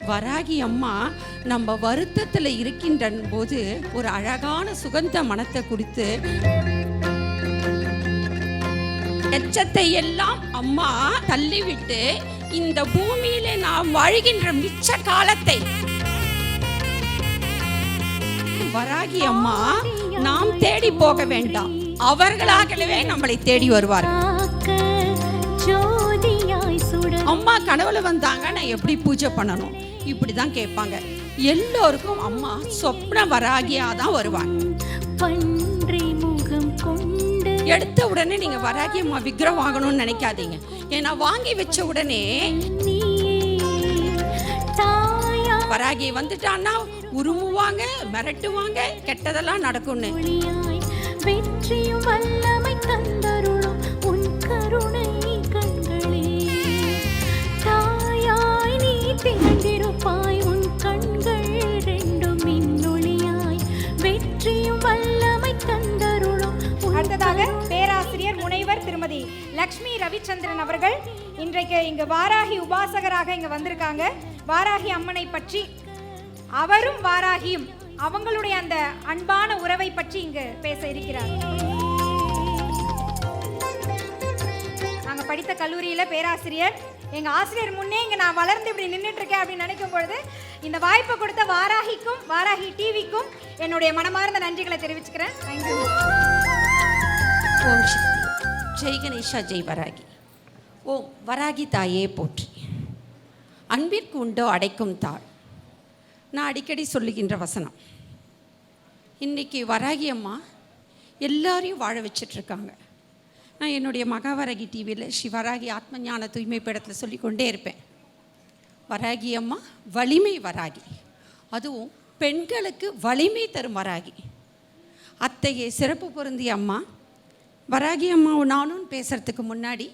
வராகி அம்மா நம்ம வருத்தத்தில் இருக்கின்ற போது ஒரு அழகான சுகந்த மனத்தை கொடுத்து எச்சத்தை எல்லாம் அம்மா தள்ளிவிட்டு இந்த பூமியில நாம் வாழ்கின்ற மிச்ச காலத்தை வராகி அம்மா நாம் தேடி போக வேண்டாம். அவர்களாகவே நம்மளை தேடி வருவார்கள் சுடர் அம்மா கனவுல வந்தாங்க நான் எப்படி பூஜை பண்ணணும்? இப்படி தான் கேட்பாங்க. எல்லோருக்கும் அம்மா சொப்ன வராகியா தான் வருவாங்க எடுத்த உடனே நீங்க வராகி அம்மா விக்கிரம் வாங்கணும்னு நினைக்காதீங்க. ஏன்னா வாங்கி வச்ச உடனே வராகி வந்துட்டான்னா உருமுவாங்க மிரட்டுவாங்க கெட்டதெல்லாம் நடக்கும்னு. வெற்றியும் லக்ஷ்மி ரவிச்சந்திரன் அவர்கள் இன்றைக்கு இங்கு வாராகி உபாசகராக இங்க வந்திருக்காங்க. வாராகி அம்மனை பற்றி அவரும் வாராகியும் அவங்களுடைய அந்த அன்பான உறவை பற்றி இங்கு பேச இருக்கிறார். நாங்க படித்த கல்லூரியில பேராசிரியர். எங்க ஆசிரியர் முன்னே இங்க நான் வளர்ந்து இப்படி நின்றுட்டு இருக்கேன் அப்படின்னு நினைக்கும் பொழுது இந்த வாய்ப்பை கொடுத்த வாராகிக்கும் வாராகி டிவிக்கும் என்னுடைய மனமார்ந்த நன்றிகளை தெரிவிச்சுக்கிறேன். Thank you Jai Ganesha Jai Varahi. ஓ வராகி தாயே போற்றி. அன்பிற்கு உண்டோ அடைக்கும் தாள். நான் அடிக்கடி சொல்லுகின்ற வசனம். இன்றைக்கி வராகி அம்மா எல்லாரையும் வாழ வச்சிட்ருக்காங்க. நான் என்னுடைய மகாவராகி டிவியில் ஸ்ரீ வராகி ஆத்ம ஞான தூய்மை படத்தில் சொல்லிக்கொண்டே இருப்பேன். வராகி அம்மா வலிமை வராகி. அதுவும் பெண்களுக்கு வலிமை தரும் வராகி. அத்தகைய சிறப்பு பொருந்திய அம்மா வராகி அம்மாவும் நானும் பேசுகிறதுக்கு முன்னாடி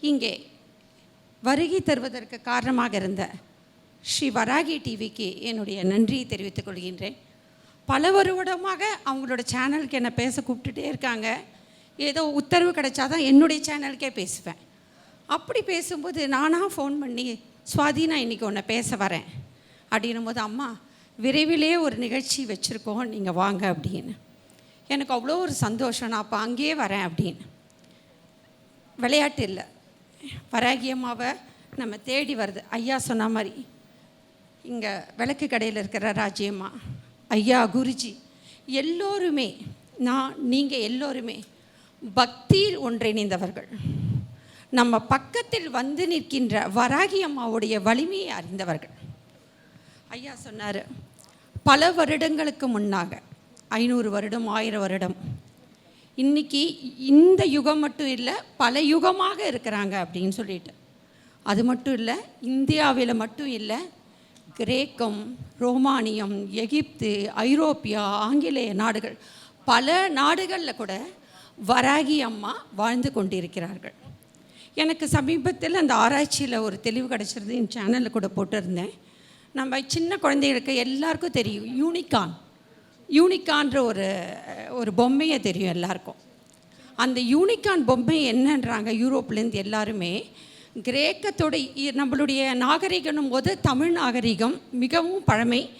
இங்கே வருகை தருவதற்கு காரணமாக இருந்த ஸ்ரீ வராகி டிவிக்கு என்னுடைய நன்றியை தெரிவித்துக் கொள்கின்றேன். பல வருடமாக அவங்களோட சேனலுக்கு என்னை பேச கூப்பிட்டுட்டே இருக்காங்க. ஏதோ உத்தரவு கிடைச்சாதான் என்னுடைய சேனலுக்கே பேசுவேன். அப்படி பேசும்போது நானாக ஃபோன் பண்ணி சுவாதி நான் இன்றைக்கி உன்னை பேச வரேன். அப்படின்னும் போது அம்மா விரைவிலே ஒரு நிகழ்ச்சி வச்சுருக்கோம். நீங்கள் வாங்க அப்படின்னு. எனக்கு அவ்வளோ ஒரு சந்தோஷம். நான் அப்போ அங்கேயே வரேன் அப்படின்னு. விளையாட்டு இல்லை. வராகி அம்மாவை நம்ம தேடி வருது. ஐயா சொன்ன மாதிரி இங்கே விளக்கு கடையில் இருக்கிற ராஜ்யம்மா ஐயா குருஜி எல்லோருமே நான் நீங்கள் எல்லோருமே பக்தியில் ஒன்றிணைந்தவர்கள். நம்ம பக்கத்தில் வந்து நிற்கின்ற வராகி அம்மாவுடைய வலிமையை அறிந்தவர்கள். ஐயா சொன்னார் பல வருடங்களுக்கு முன்னாக ஐநூறு வருடம் ஆயிரம் வருடம். இன்னைக்கு இந்த யுகம் மட்டும் இல்லை பல யுகமாக இருக்கிறாங்க அப்படின்னு சொல்லிட்டு. அது மட்டும் இல்லை இந்தியாவில் மட்டும் இல்லை கிரேக்கம் ரோமானியம் எகிப்து ஐரோப்பியா ஆங்கிலேய நாடுகள் பல நாடுகளில் கூட வராகி அம்மா வாழ்ந்து கொண்டிருக்கிறார்கள். எனக்கு சமீபத்தில் அந்த ஆராய்ச்சியில் ஒரு தெளிவு கிடச்சிருந்து என் சேனலில் கூட போட்டிருந்தேன். நம்ம சின்ன குழந்தைகளுக்கு எல்லாருக்கும் தெரியும் யூனிகான் யூனிகான்ற ஒரு ஒரு பொம்மையை தெரியும் எல்லாருக்கும். அந்த யூனிகான் பொம்மை என்னன்றாங்க யூரோப்லேருந்து எல்லாருமே கிரேக்கத்தோட நம்மளுடைய நாகரிகனும் போது தமிழ் நாகரிகம் மிகவும் பழமை.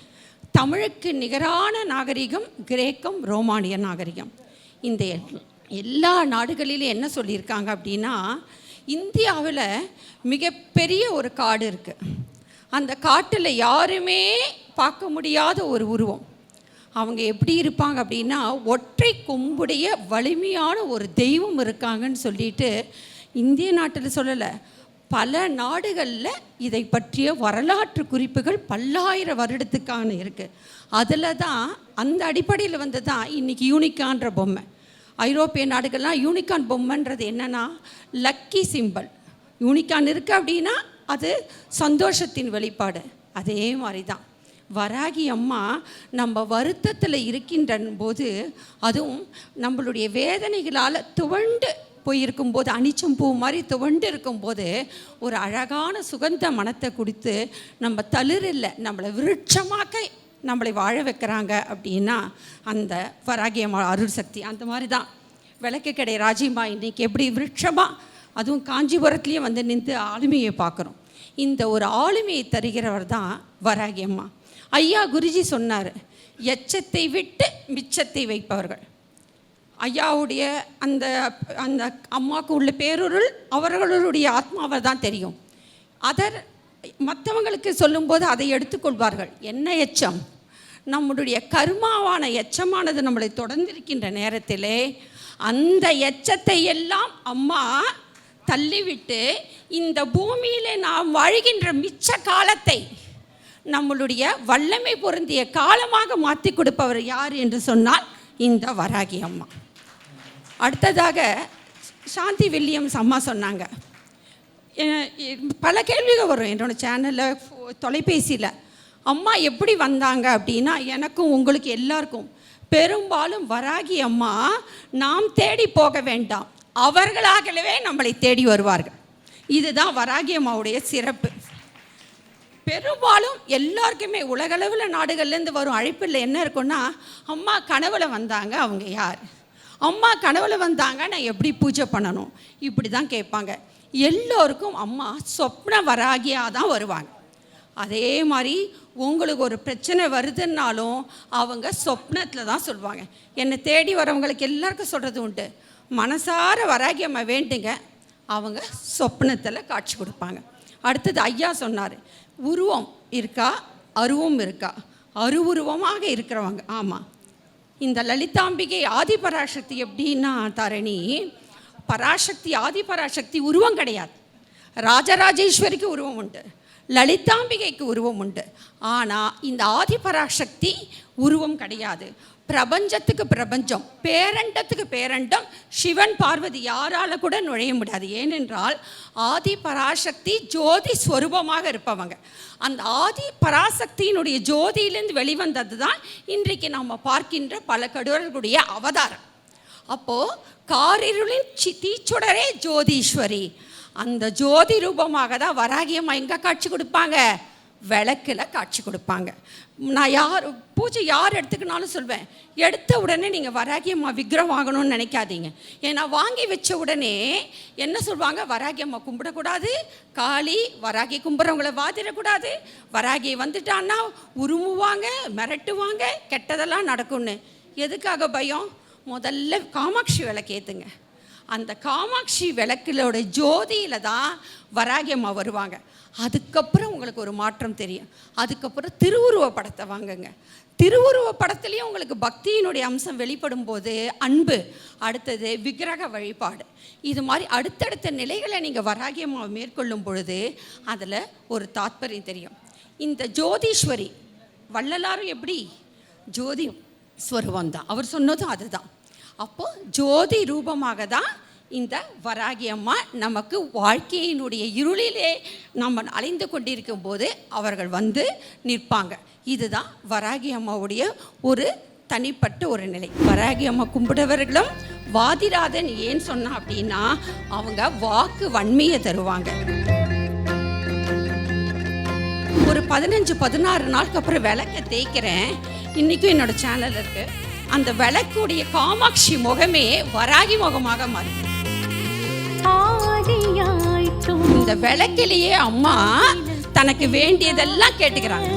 தமிழுக்கு நிகரான நாகரிகம் கிரேக்கம் ரோமானிய நாகரிகம். இந்த எல்- எல்லா நாடுகளிலும் என்ன சொல்லியிருக்காங்க அப்படின்னா இந்தியாவில் மிகப்பெரிய ஒரு காடு இருக்குது அந்த காட்டில் யாருமே பார்க்க முடியாத ஒரு உருவம். அவங்க எப்படி இருப்பாங்க அப்படின்னா ஒற்றை கொம்புடைய வலிமையான ஒரு தெய்வம் இருக்காங்கன்னு சொல்லிட்டு இந்திய நாட்டில் சொல்லலை. பல நாடுகளில் இதை பற்றிய வரலாற்று குறிப்புகள் பல்லாயிரம் வருடத்துக்கான இருக்குது அதில் தான் அந்த அடிப்படையில் வந்து தான் இன்றைக்கி யூனிக்கான்ற பொம்மை. ஐரோப்பிய நாடுகள்லாம் யூனிகான் பொம்மைன்றது என்னென்னா லக்கி சிம்பல் யூனிகான் இருக்குது அப்படின்னா அது சந்தோஷத்தின் வெளிப்பாடு. அதே மாதிரி தான் வராகி அம்மா நம்ம வருத்தத்தில் இருக்கின்ற போது அதுவும் நம்மளுடைய வேதனைகளால் துவண்டு போயிருக்கும்போது அனிச்சம் பூ மாதிரி துவண்டு இருக்கும்போது ஒரு அழகான சுகந்த மனத்தை கொடுத்து நம்ம தளிரில்ல நம்மளை விருட்சமாக்க நம்மளை வாழ வைக்கிறாங்க அப்படின்னா அந்த வராகி அம்மா அருள் சக்தி அந்த மாதிரி தான். விளக்கு கடை ராஜிமா இன்றைக்கி எப்படி விருட்சமாக அதுவும் காஞ்சிபுரத்துலேயே வந்து நின்று ஆளுமையை பார்க்குறோம். இந்த ஒரு ஆளுமையை தருகிறவர் தான் வராகி அம்மா. ஐயா குருஜி சொன்னார் எச்சத்தை விட்டு மிச்சத்தை வைப்பவர்கள். ஐயாவுடைய அந்த அந்த அம்மாவுக்கு உள்ள பேருருள் அவர்களுடைய ஆத்மாவை தான் தெரியும். அதர் மற்றவங்களுக்கு சொல்லும்போது அதை எடுத்துக்கொள்வார்கள் என்ன எச்சம்? நம்முடைய கருமாவான எச்சமானது நம்மளை தொடர்ந்திருக்கின்ற நேரத்திலே அந்த எச்சத்தை எல்லாம் அம்மா தள்ளிவிட்டு இந்த பூமியிலே நாம் வாழ்கின்ற மிச்ச காலத்தை நம்மளுடைய வல்லமை பொருந்திய காலமாக மாற்றி கொடுப்பவர் யார் என்று சொன்னால் இந்த வராகி அம்மா. அடுத்ததாக சாந்தி வில்லியம்ஸ் அம்மா சொன்னாங்க. பல கேள்விகள் வரும் என்னோட சேனலில் தொலைபேசியில். அம்மா எப்படி வந்தாங்க அப்படின்னா எனக்கும் உங்களுக்கு எல்லாருக்கும் பெரும்பாலும் வராகி அம்மா நாம் தேடி போக வேண்டாம். அவர்களாகவே நம்மளை தேடி வருவார்கள். இதுதான் வராகி அம்மாவுடைய சிறப்பு. பெரும்பாலும் எல்லாருக்குமே உலகளவில் நாடுகள்லேருந்து வரும் அழைப்பில் என்ன இருக்குன்னா அம்மா கனவுல வந்தாங்க அவங்க யார்? அம்மா கனவுல வந்தாங்க நான் எப்படி பூஜை பண்ணணும்? இப்படி தான் கேட்பாங்க. எல்லோருக்கும் அம்மா சொப்ன வராகியாக தான் வருவாங்க. அதே மாதிரி உங்களுக்கு ஒரு பிரச்சனை வருதுன்னாலும் அவங்க சொப்னத்தில் தான் சொல்லுவாங்க என்னை தேடி வரவங்களுக்கு எல்லாருக்கும் சொல்கிறது உண்டு. மனசார வராகி அம்மா வேண்டுங்க அவங்க சொப்னத்தில் காட்சி கொடுப்பாங்க. அடுத்தது ஐயா சொன்னார் உருவம் இருக்கா? அருவம் இருக்கா? அருவுருவமாக இருக்கிறவங்க ஆமாம் இந்த லலிதாம்பிகை ஆதிபராசக்தி எப்படின்னா தரணி பராசக்தி ஆதிபராசக்தி உருவம் கிடையாது. ராஜராஜேஸ்வரிக்கு உருவம் உண்டு. லலிதாம்பிகைக்கு உருவம் உண்டு. ஆனால் இந்த ஆதிபராசக்தி உருவம் கிடையாது. பிரபஞ்சத்துக்கு பிரபஞ்சம் பேரண்டத்துக்கு பேரண்டம் சிவன் பார்வதி யாரால கூட நுழைய முடியாது. ஏனென்றால் ஆதி பராசக்தி ஜோதி ஸ்வரூபமாக இருப்பவங்க. அந்த ஆதி பராசக்தியினுடைய ஜோதியிலிருந்து வெளிவந்தது தான் இன்றைக்கு நாம் பார்க்கின்ற பல கடவுள்களுடைய அவதாரம். அப்போது காரிருளின் சி தீச்சுடரே ஜோதீஸ்வரி. அந்த ஜோதி ரூபமாக தான் வராகியம்மா எங்கே காட்சி கொடுப்பாங்க. விளக்கில் காட்சி கொடுப்பாங்க. நான் யார் பூஜை யார் எடுத்துக்கினாலும் சொல்வேன். எடுத்த உடனே நீங்கள் வராகியம்மா விக்கிரம் வாங்கணும்னு நினைக்காதீங்க. ஏன்னா வாங்கி வச்ச உடனே என்ன சொல்லுவாங்க வராகியம்மா கும்பிடக்கூடாது. காளி வராகி கும்பிட்றவங்கள வாதிடக்கூடாது. வராகி வந்துட்டான்னா உருமுவாங்க மிரட்டுவாங்க கெட்டதெல்லாம் நடக்கும்னு. எதுக்காக பயம்? முதல்ல காமாட்சி விளக்கு ஏற்றுங்க அந்த காமாட்சி விளக்கிலோட ஜோதியில் தான் வராகியம்மா வருவாங்க. அதுக்கப்புறம் உங்களுக்கு ஒரு மாற்றம் தெரியும். அதுக்கப்புறம் திருவுருவ படத்தை வாங்குங்க. திருவுருவ படத்துலேயும் உங்களுக்கு பக்தியினுடைய அம்சம் வெளிப்படும் போது அன்பு அடுத்தது விக்கிரக வழிபாடு. இது மாதிரி அடுத்தடுத்த நிலைகளை நீங்கள் வராகியமாக மேற்கொள்ளும் பொழுது அதில் ஒரு தாத்பரியம் தெரியும். இந்த ஜோதீஸ்வரி வள்ளலாரும் எப்படி? ஜோதி ஸ்வரூபம் தான் அவர் சொன்னதும் அதுதான். அப்போது ஜோதி ரூபமாக தான் இந்த வராகி அம்மா நமக்கு வாழ்க்கையினுடைய இருளிலே நம்ம அலைந்து கொண்டிருக்கும் போது அவர்கள் வந்து நிற்பாங்க. இதுதான் வராகி அம்மாவுடைய ஒரு தனிப்பட்ட ஒரு நிலை. வராகி அம்மா கும்பிடுவர்களும் வாதிராதன் ஏன் சொன்னா அப்படின்னா அவங்க வாக்கு வன்மையை தருவாங்க. ஒரு பதினஞ்சு பதினாறு நாளுக்கு அப்புறம் விளக்க தேய்க்கிறேன். இன்றைக்கும் என்னோட சேனல் இருக்குது அந்த விளக்குடைய காமாட்சி முகமே வராகி முகமாக மாறி ஆதியாய் இந்த விளக்கிலேயே அம்மா தனக்கு வேண்டியதெல்லாம் கேட்டுக்கிறாங்க.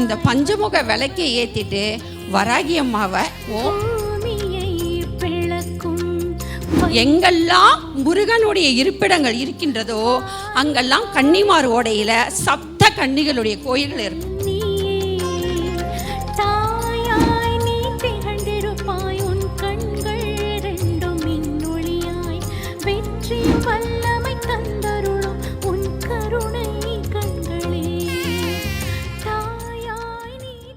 இந்த பஞ்சமுக விளக்கை ஏத்திட்டு வராகி அம்மாவை ஓ பூமியை பிளக்கும் எங்கெல்லாம் முருகனுடைய இருப்பிடங்கள் இருக்கின்றதோ அங்கெல்லாம் கன்னிமார் ஓடையில சப்த கன்னிகளுடைய கோயில்கள் இருக்கும்.